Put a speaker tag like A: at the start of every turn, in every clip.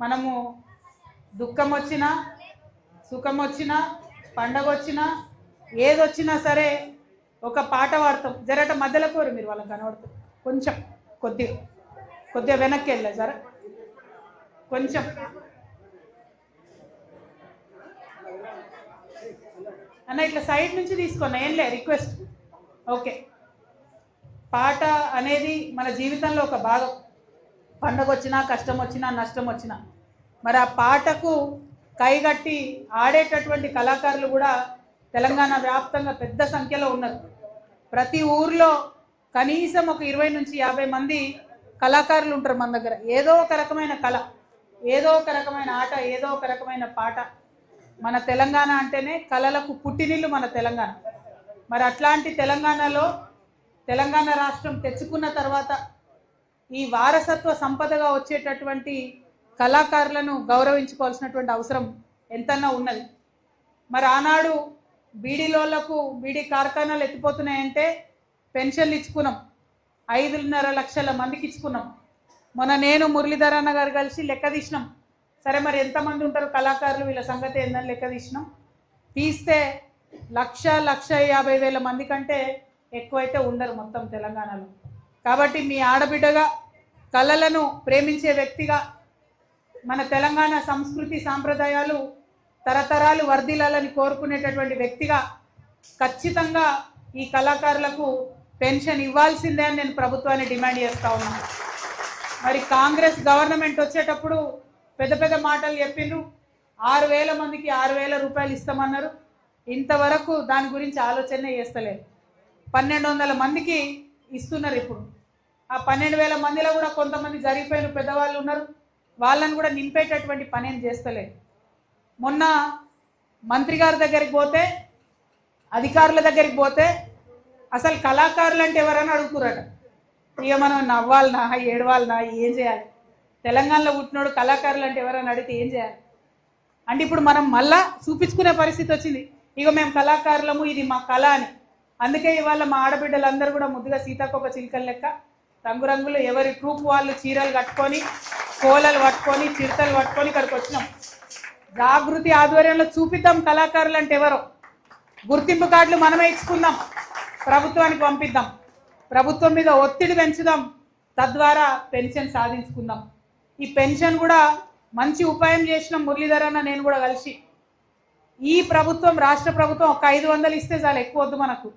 A: మనము దుఃఖం వచ్చినా సుఖం వచ్చినా పండగ వచ్చినా ఏదొచ్చినా సరే ఒక పాట పాడతాం జరట మధ్యలో కోరు మీరు వాళ్ళకి కనబడుతుంది కొంచెం కొద్దిగా కొద్దిగా వెనక్కి వెళ్ళా జర. కొంచెం. అన్న ఇట్లా సైడ్ నుంచి తీసుకున్నా ఏం లే రిక్వెస్ట్. ఓకే. పాట అనేది మన జీవితంలో ఒక భాగం. పండగ వచ్చినా కష్టం వచ్చినా నష్టం వచ్చినా మరి ఆ పాటకు కైగట్టి ఆడేటటువంటి కళాకారులు కూడా తెలంగాణ వ్యాప్తంగా పెద్ద సంఖ్యలో ఉన్నారు. ప్రతి ఊర్లో కనీసం ఒక ఇరవై నుంచి యాభై మంది కళాకారులు ఉంటారు మన దగ్గర. ఏదో ఒక రకమైన కళ ఏదో ఒక రకమైన ఆట ఏదో ఒక రకమైన పాట మన తెలంగాణ అంటేనే కళలకు పుట్టినిల్లు మన తెలంగాణ. మరి అట్లాంటి తెలంగాణలో తెలంగాణ రాష్ట్రం తెచ్చుకున్న తర్వాత ఈ వారసత్వ సంపదగా వచ్చేటటువంటి కళాకారులను గౌరవించుకోవాల్సినటువంటి అవసరం ఎంతన్నా ఉన్నది. మరి ఆనాడు బీడీలోళ్ళకు బీడీ కార్ఖానాలు ఎత్తిపోతున్నాయంటే పెన్షన్లు ఇచ్చుకున్నాం. ఐదున్నర లక్షల మందికి ఇచ్చుకున్నాం. మొన్న నేను మురళీధర్ అన్న గారు కలిసి లెక్క తీసినాం. సరే మరి ఎంతమంది ఉంటారు కళాకారులు? వీళ్ళ సంగతి ఏందని లెక్క తీసినాం. తీస్తే లక్ష లక్ష యాభై వేల మంది కంటే ఎక్కువైతే ఉండరు మొత్తం తెలంగాణలో. కాబట్టి మీ ఆడబిడ్డగా కళలను ప్రేమించే వ్యక్తిగా మన తెలంగాణ సంస్కృతి సాంప్రదాయాలు తరతరాలు వర్ధిల్లాలని కోరుకునేటటువంటి వ్యక్తిగా ఖచ్చితంగా ఈ కళాకారులకు పెన్షన్ ఇవ్వాల్సిందే అని నేను ప్రభుత్వాన్ని డిమాండ్ చేస్తా ఉన్నాను మరి కాంగ్రెస్ గవర్నమెంట్ వచ్చేటప్పుడు పెద్ద పెద్ద మాటలు చెప్పిండ్రు. ఆరు వేల మందికి ఆరు వేల రూపాయలు ఇస్తామన్నారు. ఇంతవరకు దాని గురించి ఆలోచనే చేస్తలేదు. పన్నెండు వందల మందికి ఇస్తున్నారు ఇప్పుడు. ఆ పన్నెండు వేల మందిలో కూడా కొంతమంది జరిగిపోయిన పెద్దవాళ్ళు ఉన్నారు. వాళ్ళని కూడా నింపేటటువంటి పని ఏం చేస్తలేదు. మొన్న మంత్రి గారి దగ్గరికి పోతే అధికారుల దగ్గరికి పోతే అసలు కళాకారులు అంటే ఎవరని అడుగుతురట ఇక మనం నవ్వాలనా ఏడవాలనా ఏం చేయాలి? తెలంగాణలో పుట్టినోడు కళాకారులు అంటే ఎవరైనా అడిగితే ఏం చేయాలి? అంటే ఇప్పుడు మనం మళ్ళా చూపించుకునే పరిస్థితి వచ్చింది. ఇక మేము కళాకారులము ఇది మా కళ అని. అందుకే ఇవాళ మా ఆడబిడ్డలందరూ కూడా ముద్దుగా సీతాకొక చిలుకల లెక్క రంగురంగులు ఎవరి ట్రూప్ వాళ్ళు చీరలు కట్టుకొని కోలలు పట్టుకొని చిరుతలు పట్టుకొని ఇక్కడికి వచ్చినాం. జాగృతి ఆధ్వర్యంలో చూపిద్దాం కళాకారులు అంటే ఎవరో. గుర్తింపు కార్డులు మనమే ఇచ్చుకుందాం. ప్రభుత్వానికి పంపిద్దాం. ప్రభుత్వం మీద ఒత్తిడి పెంచుదాం. తద్వారా పెన్షన్ సాధించుకుందాం. ఈ పెన్షన్ కూడా మంచి ఉపాయం చేసిన మురళీధర్ అన్న నేను కూడా కలిసి. ఈ ప్రభుత్వం రాష్ట్ర ప్రభుత్వం ఒక ఐదు వందలు ఇస్తే చాలు ఎక్కువ వద్దు మనకు.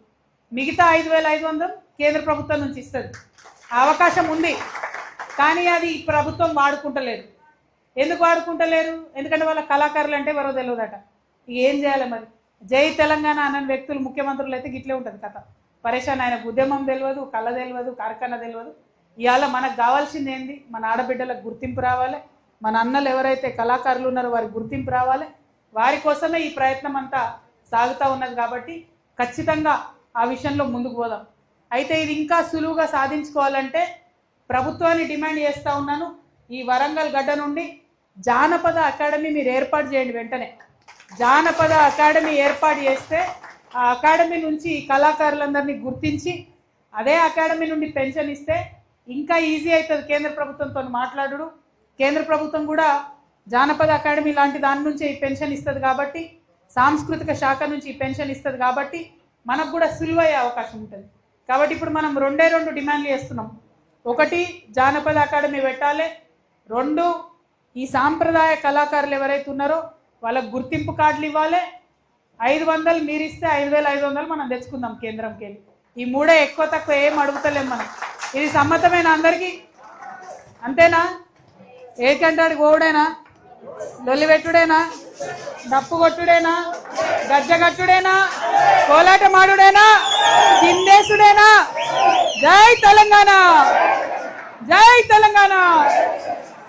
A: మిగతా ఐదు వేల ఐదు వందలు కేంద్ర ప్రభుత్వం నుంచి ఇస్తుంది. అవకాశం ఉంది కానీ అది ప్రభుత్వం వాడుకుంటలేదు. ఎందుకు వాడుకుంటలేరు? ఎందుకంటే వాళ్ళ కళాకారులు అంటే ఎవరో తెలియదట ఇక ఏం చేయాలి మరి? జై తెలంగాణ అన్న వ్యక్తులు ముఖ్యమంత్రులు అయితే గిట్లే ఉంటుంది కథ. పరేషాన్ ఆయన ఉద్యమం తెలియదు కళ తెలియదు కార్ఖాన తెలియదు ఇవాళ మనకు కావాల్సింది ఏంది? మన ఆడబిడ్డలకు గుర్తింపు రావాలి. మన అన్నలు ఎవరైతే కళాకారులు ఉన్నారో వారికి గుర్తింపు రావాలి. వారి కోసమే ఈ ప్రయత్నం అంతా సాగుతూ ఉన్నది కాబట్టి ఖచ్చితంగా ఆ విషయంలో ముందుకు పోదాం. అయితే ఇది ఇంకా సులువుగా సాధించుకోవాలంటే ప్రభుత్వాన్ని డిమాండ్ చేస్తూ ఉన్నాను. ఈ వరంగల్ గడ్డ నుండి జానపద అకాడమీ మీరు ఏర్పాటు చేయండి వెంటనే. జానపద అకాడమీ ఏర్పాటు చేస్తే ఆ అకాడమీ నుంచి ఈ కళాకారులందరినీ గుర్తించి అదే అకాడమీ నుండి పెన్షన్ ఇస్తే ఇంకా ఈజీ అవుతుంది కేంద్ర ప్రభుత్వంతో మాట్లాడు కేంద్ర ప్రభుత్వం కూడా జానపద అకాడమీ లాంటి దాని నుంచే ఈ పెన్షన్ ఇస్తుంది కాబట్టి సాంస్కృతిక శాఖ నుంచి ఈ పెన్షన్ ఇస్తుంది కాబట్టి మనకు కూడా సులువయ్యే అవకాశం ఉంటుంది. కాబట్టి ఇప్పుడు మనం రెండే రెండు డిమాండ్లు చేస్తున్నాం. ఒకటి జానపద అకాడమీ పెట్టాలి. రెండు ఈ సాంప్రదాయ కళాకారులు ఎవరైతే ఉన్నారో వాళ్ళకు గుర్తింపు కార్డులు ఇవ్వాలి. ఐదు వందలు మీరు ఇస్తే ఐదు వేల ఐదు వందలు మనం తెచ్చుకుందాం కేంద్రంకి వెళ్ళి. ఈ మూడే ఎక్కువ తక్కువ ఏం అడుగుతలేం మనం. ఇది సమ్మతమైన అందరికీ. అంతేనా? ఏకంటాడికి ఓడేనా? లొల్లి పెట్టుడేనా డప్పు కొట్టుడేనా గజ్జగట్టుడేనా? కోలాటమాడుడేనా? మాడుడేనా జై తెలంగాణ! జై తెలంగాణ!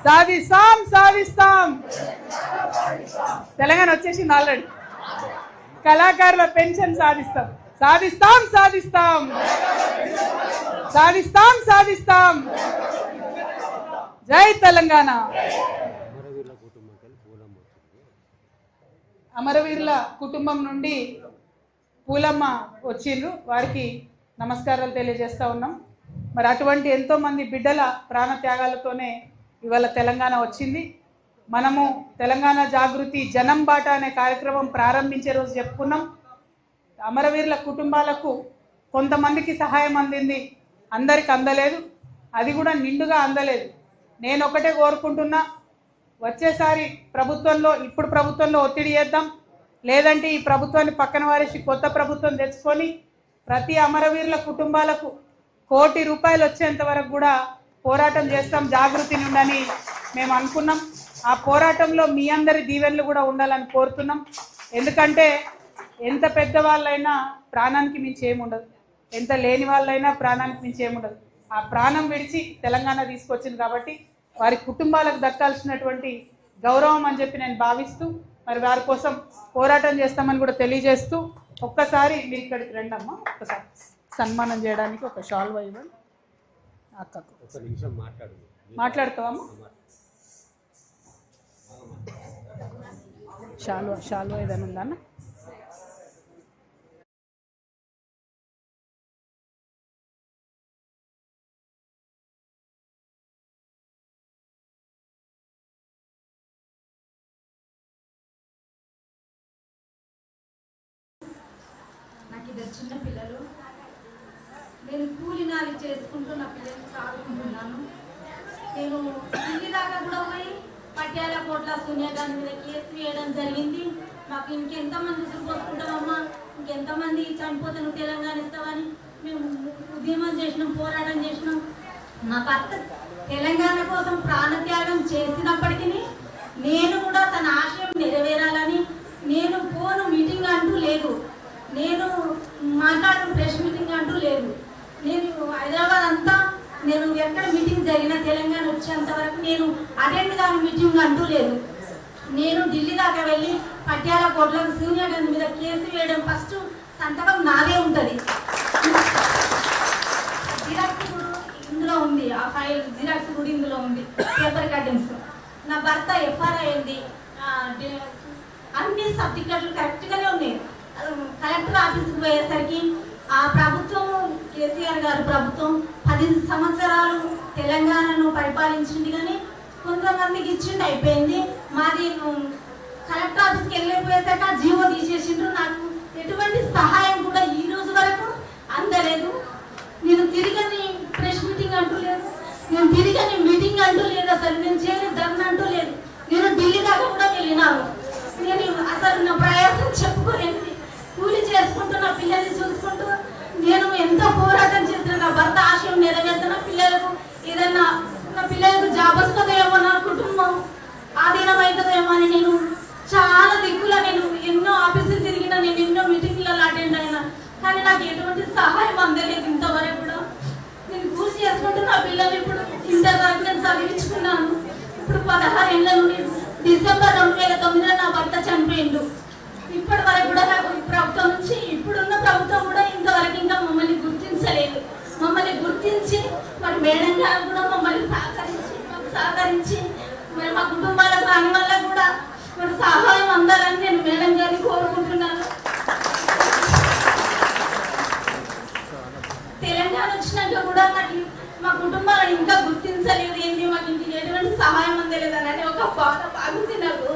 A: సాధిస్తాం సాధిస్తాం! తెలంగాణ వచ్చేసింది ఆల్రెడీ కళాకారుల పెన్షన్ సాధిస్తాం. సాధిస్తాం సాధిస్తాం! సాధిస్తాం సాధిస్తాం! జై తెలంగాణ! అమరవీరుల కుటుంబం నుండి పూలమ్మ వచ్చిండ్రు. వారికి నమస్కారాలు తెలియజేస్తూ ఉన్నాం. మరి అటువంటి ఎంతోమంది బిడ్డల ప్రాణత్యాగాలతోనే ఇవాళ తెలంగాణ వచ్చింది. మనము తెలంగాణ జాగృతి జనం బాట అనే కార్యక్రమం ప్రారంభించే రోజు చెప్పుకున్నాం. అమరవీరుల కుటుంబాలకు కొంతమందికి సహాయం అందింది అందరికి అందలేదు. అది కూడా నిండుగా అందలేదు. నేను ఒకటే కోరుకుంటున్నా వచ్చేసారి ప్రభుత్వంలో ఇప్పుడు ప్రభుత్వంలో ఒత్తిడి చేద్దాం. లేదంటే ఈ ప్రభుత్వాన్ని పక్కన వారేసి కొత్త ప్రభుత్వం తెచ్చుకొని ప్రతి అమరవీరుల కుటుంబాలకు కోటి రూపాయలు వచ్చేంత వరకు కూడా పోరాటం చేస్తాం. జాగృతి నుండని మేము అనుకున్నాం. ఆ పోరాటంలో మీ అందరి దీవెనలు కూడా ఉండాలని కోరుతున్నాం. ఎందుకంటే ఎంత పెద్ద వాళ్ళైనా ప్రాణానికి మించి ఏముండదు ఎంత లేని వాళ్ళైనా ప్రాణానికి మించి ఏముండదు ఆ ప్రాణం విడిచి తెలంగాణ తీసుకొచ్చింది కాబట్టి వారి కుటుంబాలకు దక్కాల్సినటువంటి గౌరవం అని చెప్పి నేను భావిస్తూ మరి వారి కోసం పోరాటం చేస్తామని కూడా తెలియజేస్తూ ఒక్కసారి మీరు ఇక్కడికి రండి అమ్మా ఒక్కసారి సన్మానం చేయడానికి ఒక షాల్వా ఇవ్వండి అక్కకు. మాట్లాడతావమ్మా? షాల్వా షాల్వా ఏదైనా ఉందన్న
B: నేను కూలి నాలి చేసుకుంటూ నా పిల్లల్ని చదువుకుంటున్నాను నేను ఢిల్లీ దాకా కూడా పోయి పట్యాల కోట్ల సోనియా గాంధీ మీద కేసు వేయడం జరిగింది. మాకు ఇంకెంతమంది చూసుకుంటామమ్మా ఇంకెంతమంది చనిపోతే నువ్వు తెలంగాణ ఇస్తావని మేము ఉద్యమం చేసినాం పోరాటం చేసినాం. మా భర్త తెలంగాణ కోసం ప్రాణత్యాగం చేసినప్పటికీ నేను కూడా తన ఆశయం నెరవేరాలని నేను పోను మీటింగ్ అంటూ లేదు నేను మాట్లాడిన ప్రెస్ మీటింగ్ అంటూ లేదు నేను హైదరాబాద్ అంతా నేను ఎక్కడ మీటింగ్ జరిగినా తెలంగాణ వచ్చేంత వరకు నేను అటెండ్ కాని మీటింగ్ అంటూ లేదు. నేను ఢిల్లీ దాకా వెళ్ళి పట్యాల కోట్లకు సోనియా గాంధీ మీద కేసు వేయడం ఫస్ట్ సంతకం నాదే ఉంటుంది. జిరాక్స్ కూడా ఇందులో ఉంది. ఆ ఫైల్ జిరాక్స్ కూడా ఇందులో ఉంది. పేపర్ కటింగ్స్ నా భర్త ఎఫ్ఆర్ అయింది. అన్ని సర్టిఫికెట్లు కరెక్ట్గానే ఉన్నాయి. కలెక్టర్ ఆఫీస్కి పోయేసరికి ఆ ప్రభుత్వం కేసీఆర్ గారు ప్రభుత్వం పది సంవత్సరాలు తెలంగాణను పరిపాలించింది కానీ కొంతమందికి ఇచ్చిండి అయిపోయింది. మాది కలెక్టర్ ఆఫీస్కి వెళ్ళిపోయేసాక జీవో తీసేసిండ్రు. నాకు ఎటువంటి సహాయం కూడా ఈ రోజు వరకు అందలేదు. నేను తిరిగని ప్రెస్ మీటింగ్ అంటూ లేదు. నేను తిరిగని మీటింగ్ అంటూ లేదు. అసలు నేను చేయని ధర్మ అంటూ లేదు. నేను ఢిల్లీ దాకా కూడా వెళ్ళినాను. నేను అసలు నా ప్రయాసం చెప్పుకోలేదు కూలి చేసుకుంటూ నా పిల్లల్ని చూసుకుంటూ నేను ఎంతో పోరాటం చేసిన నా భర్త ఆశయం నెరవేర్చిన పిల్లలకు ఏదన్నా నా పిల్లలకు జాబ్ వస్తుందేమో నా కుటుంబం ఆధీనమవుతుందేమో అని నేను చాలా దిక్కుల నేను ఎన్నో ఆఫీసులు తిరిగిన నేను ఎన్నో మీటింగ్లలో అటెండ్ అయినా. కానీ నాకు ఎటువంటి సహాయం అందలేదు ఇంతవరకు కూడా. నేను పూర్తి చేసుకుంటూ నా పిల్లలు ఇప్పుడు ఇంటర్ వరకు నేను చదివించుకున్నాను. ఇప్పుడు పదహారు ఏళ్ళ నుండి డిసెంబర్ రెండు వేల తొమ్మిదిలో నా భర్త చనిపోయిండు. ఇప్పటి వరకు కూడా నాకు ప్రభుత్వం నుంచి ఇప్పుడున్న ప్రభుత్వం కూడా ఇంతవరకు ఇంకా మమ్మల్ని గుర్తించలేదు మమ్మల్ని గుర్తించి మరి మేడం గారు కూడా మమ్మల్ని సహకరించి మాకు సహకరించి మరి మా కుటుంబాలకు అన్ని కూడా మరి సహాయం అందాలని నేను మేడం గారిని కోరుకుంటున్నాను. తెలంగాణ వచ్చినాక కూడా నాకు మా కుటుంబాలను ఇంకా గుర్తించలేదు ఏంటి మాకు ఇంక ఎటువంటి సహాయం అందలేదు అని ఒక బాధ బాగుంది నాకు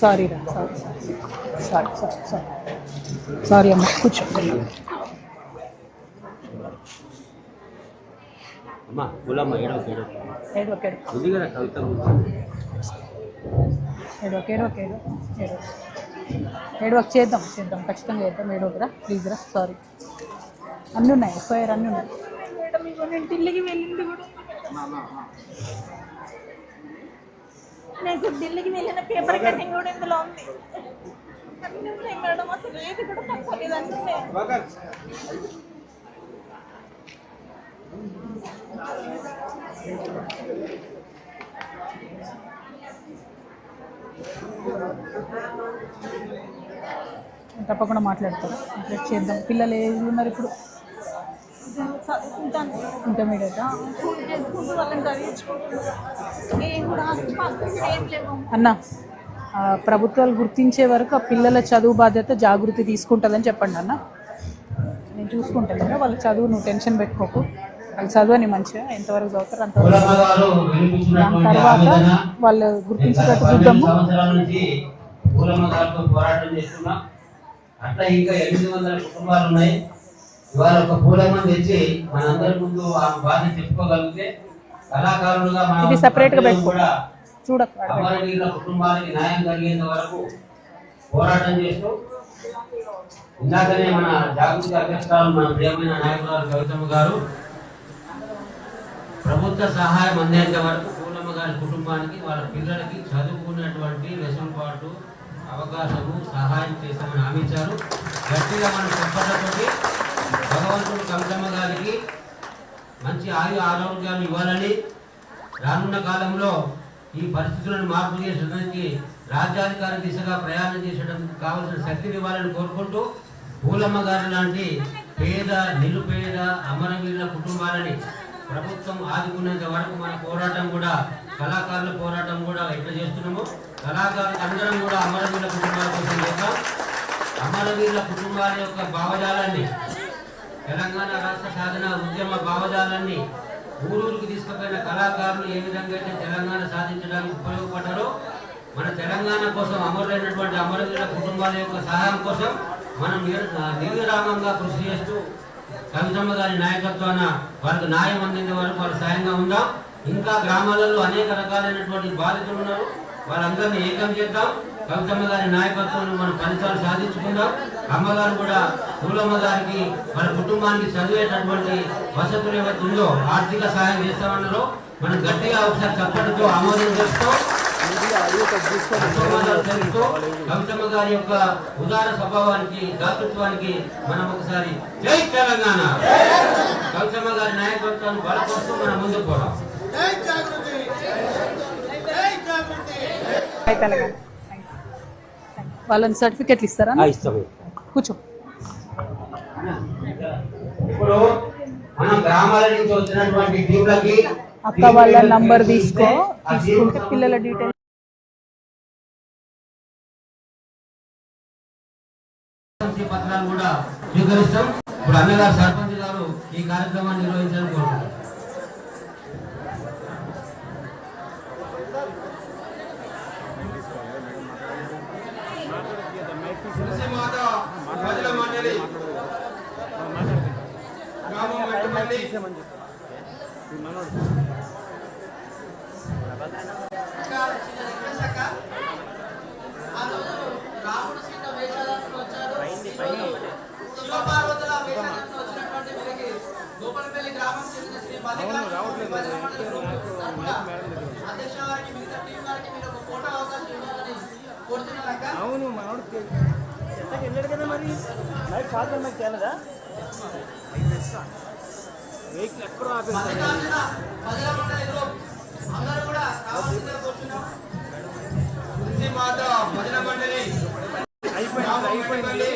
A: సారీ రా sorry sorry sorry sorry sorry అమ్మ. కూర్చో.
C: అమ్మా పులమ్మ ఏడవ ఏడవ
A: ఏడోక ఏడో
C: ఉంది కదా కవిత?
A: ఏడోక ఏడోక ఏడో ఏడో. ఏడోక చేద్దాం చేద్దాం. ఖచ్చితంగా చేద్దాం. ఏడోకరా ప్లీజ్ రా. సారీ అన్నీ ఉన్నాయి. ఎఫ్ఐఆర్ అన్నీ ఉన్నాయి. మేడం ఢిల్లీకి వెళ్ళింది కూడా.
D: నాకు ఢిల్లీకి వెళ్ళిన పేపర్ కటింగ్ కూడా ఇందులో ఉంది. మేడం అసలు ఏది కూడా తక్కువ
A: తప్పకుండా మాట్లాడతారు. మాట్లాడి చేద్దాం. పిల్లలు ఏజ్ ఉన్నారు ఇప్పుడు? ఇంటర్మీడియట్
D: కూలి చేసుకుంటూ వాళ్ళని చదివించుకుంటున్నాను.
A: అన్న ప్రభుత్వాలు గుర్తించే వరకు ఆ పిల్లల చదువు బాధ్యత జాగృతి తీసుకుంటుందని చెప్పండి అన్న. నేను చూసుకుంటాను కదా వాళ్ళ చదువు నువ్వు టెన్షన్ పెట్టుకోకు. వాళ్ళు చదువుని మంచిగా ఎంతవరకు చదువుతారు అంతవరకు దాని తర్వాత వాళ్ళు గుర్తించేటట్టు చూద్దాము.
E: సంవత్సరాల నుంచి పూలమ్మ గారితో పోరాటం చేస్తున్నాం. అట్లా ఇంకా ఎనిమిది వందల కుటుంబాలు ఉన్నాయి. ఇవాళ ఒక పూలమ్మ తెచ్చి మనందరి ముందు ఆ బాధ చెప్పుకోగలిగితే
A: ఇది separate గా
E: ప్రజలు
A: పెట్టుకో.
E: కూడా
A: చూడక
E: కుటుంబానికి న్యాయం కలిగేంత వరకు పోరాటం చేస్తూ ఇందాకనే మన జాగృతి అధ్యక్షురాలు మన ప్రియమైన నాయకురాలు గారు ప్రభుత్వ సహాయం అందేంత వరకు పూలమ్మ గారి కుటుంబానికి వాళ్ళ పిల్లలకి చదువుకున్నటువంటి వెసులుబాటు అవకాశము సహాయం చేస్తామని హామీ ఇచ్చారు గట్టిగా మన చెప్పడంతో భగవంతుడు కవితమ్మ గారికి మంచి ఆయు ఆరోగ్యాలు ఇవ్వాలని రానున్న కాలంలో ఈ పరిస్థితులను మార్పు చేసడానికి రాజ్యాధికార దిశగా ప్రయాణం చేసడానికి కావలసిన శక్తిని ఇవ్వాలని కోరుకుంటూ పూలమ్మ గారు లాంటి పేద నిరుపేద అమరవీరుల కుటుంబాలని ప్రభుత్వం ఆదుకునేంత వరకు మన పోరాటం కూడా కళాకారుల పోరాటం కూడా ఎట్లా చేస్తున్నాము కళాకారులు అందరం కూడా అమరవీరుల కుటుంబాల కోసం చేద్దాం. అమరవీరుల కుటుంబాల యొక్క భావజాలాన్ని తెలంగాణ రాష్ట్ర సాధన ఉద్యమ భావజాలాన్ని ఊరూరుకు తీసుకుపోయిన కళాకారులు ఏ విధంగా అయితే తెలంగాణ సాధించడానికి ఉపయోగపడ్డారో మన తెలంగాణ కోసం అమరులైనటువంటి అమరుల కుటుంబాల యొక్క సహాయం కోసం మనం నిర్విరామంగా కృషి చేస్తూ కవితమ్మ గారి నాయకత్వాన వారికి న్యాయం అందించే వరకు వారు సాయంగా ఉందాం ఇంకా గ్రామాలలో అనేక రకాలైనటువంటి బాధితులు ఉన్నారు. వాళ్ళందరినీ ఏకం చేద్దాం. కవితమ్మ గారి నాయకత్వంలో మనం ఫలితాలు సాధించుకుందాం అమ్మగారు కూడా పూలమ్మ గారికి వాళ్ళ కుటుంబానికి చదివేటటువంటి వసతులు ఏవైతే ఉందో ఆర్థిక సహాయం చేస్తామన్నారో. మనం గట్టిగా ఒకసారి చప్పటితో ఆమోదం చేస్తూ కవితమ్మ గారి యొక్క ఉదార స్వభావానికి దాతృత్వానికి మనం ఒకసారి జై తెలంగాణ. కవితమ్మ గారి నాయకత్వాన్ని బలపరుస్తూ మనం ముందుకు పోవడం
A: తెలంగాణ. వాళ్ళని సర్టిఫికెట్లు ఇస్తారా? కూర్చో.
E: ఇప్పుడు మనం గ్రామాల నుంచి వచ్చినటువంటి టీంలకి
A: అక్క వాళ్ళ నంబర్ తీసుకో. తీసుకుంటే పిల్లల డీటెయిల్
E: సంస్థ పత్రాలు కూడా స్వీకరిస్తాం. ఇప్పుడు అన్నగారు సర్పంచ్ గారు ఈ కార్యక్రమాన్ని నిర్వహించాలని కోరుకుంటున్నారు
F: తులసిమాత ప్రజల మండలి గ్రామం వేషాలకు వచ్చినటువంటి వీరికి గోపాలపల్లి గ్రామం చెందిన శ్రీ మల్లికార్జున భజన మండలి గ్రూప్ తరపున అధ్యక్ష వారికి మిగతా టీం వారికి మీరు ఒక ఫోటో అవకాశం ఇవ్వాలని కోరుతున్నారు అక్క
G: అవును మనోడు ఎంతకి వెళ్ళాడు కదా మరి? నైట్ కాదు నాకు తెలదా? అందరూ కూడా
F: అయిపోయింది అయిపోయింది